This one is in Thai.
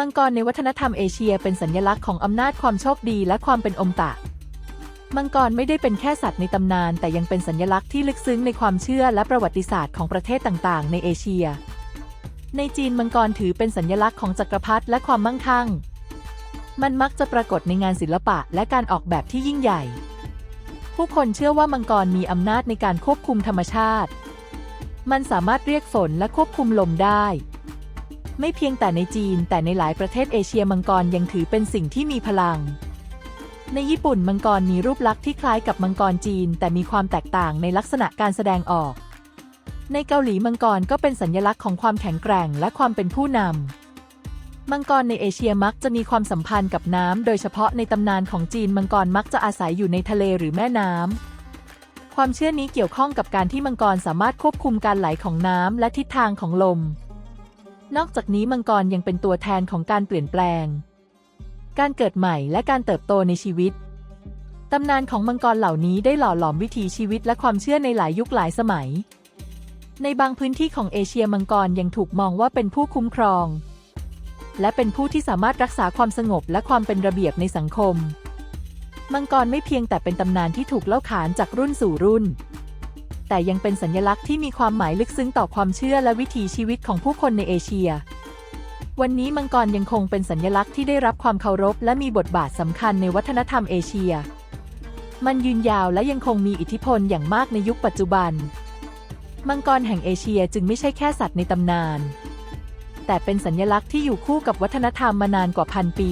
มังกรในวัฒนธรรมเอเชียเป็นสัญลักษณ์ของอำนาจความโชคดีและความเป็นอมตะ มังกรไม่ได้เป็นแค่สัตว์ในตำนาน แต่ยังเป็นสัญลักษณ์ที่ลึกซึ้งในความเชื่อและประวัติศาสตร์ของประเทศต่างๆ ในเอเชีย ในจีนมังกรถือเป็นสัญลักษณ์ของจักรพรรดิและความมั่งคั่ง มันมักจะปรากฏในงานศิลปะและการออกแบบที่ยิ่งใหญ่ ผู้คนเชื่อว่ามังกรมีอำนาจในการควบคุมธรรมชาติ มันสามารถเรียกฝนและควบคุมลมได้ ไม่เพียงแต่ในจีน แต่ในหลายประเทศเอเชียมังกรยังถือเป็นสิ่งที่มีพลัง ในญี่ปุ่นมังกรมีรูปลักษณ์ที่คล้ายกับมังกรจีน แต่มีความแตกต่างในลักษณะการแสดงออก ในเกาหลีมังกรก็เป็นสัญลักษณ์ของความแข็งแกร่งและความเป็นผู้นำมังกรในเอเชียมักจะมีความสัมพันธ์กับน้ำ โดยเฉพาะในตำนานของจีนมังกรมักจะอาศัยอยู่ในทะเลหรือแม่น้ำความเชื่อนี้เกี่ยวข้องกับการที่มังกรสามารถควบคุมการไหลของน้ำและทิศทางของลม นอกจากนี้มังกรยังเป็นตัวแทนของการเปลี่ยนแปลง การเกิดใหม่และการเติบโตในชีวิต ตำนานของมังกรเหล่านี้ได้หล่อหลอมวิถีชีวิตและความเชื่อในหลายยุคหลายสมัย ในบางพื้นที่ของเอเชียมังกรยังถูกมองว่าเป็นผู้คุ้มครอง และเป็นผู้ที่สามารถรักษาความสงบและความเป็นระเบียบในสังคม มังกรไม่เพียงแต่เป็นตำนานที่ถูกเล่าขานจากรุ่นสู่รุ่น แต่ยังเป็นสัญลักษณ์ที่มีความหมายลึกซึ้งต่อความเชื่อและวิถีชีวิตของผู้คนในเอเชีย วันนี้มังกรยังคงเป็นสัญลักษณ์ที่ได้รับความเคารพ และมีบทบาทสำคัญในวัฒนธรรมเอเชีย มันยืนยาวและยังคงมีอิทธิพลอย่างมากในยุคปัจจุบัน มังกรแห่งเอเชียจึงไม่ใช่แค่สัตว์ในตำนาน แต่เป็นสัญลักษณ์ที่อยู่คู่กับวัฒนธรรมมานานกว่าพันปี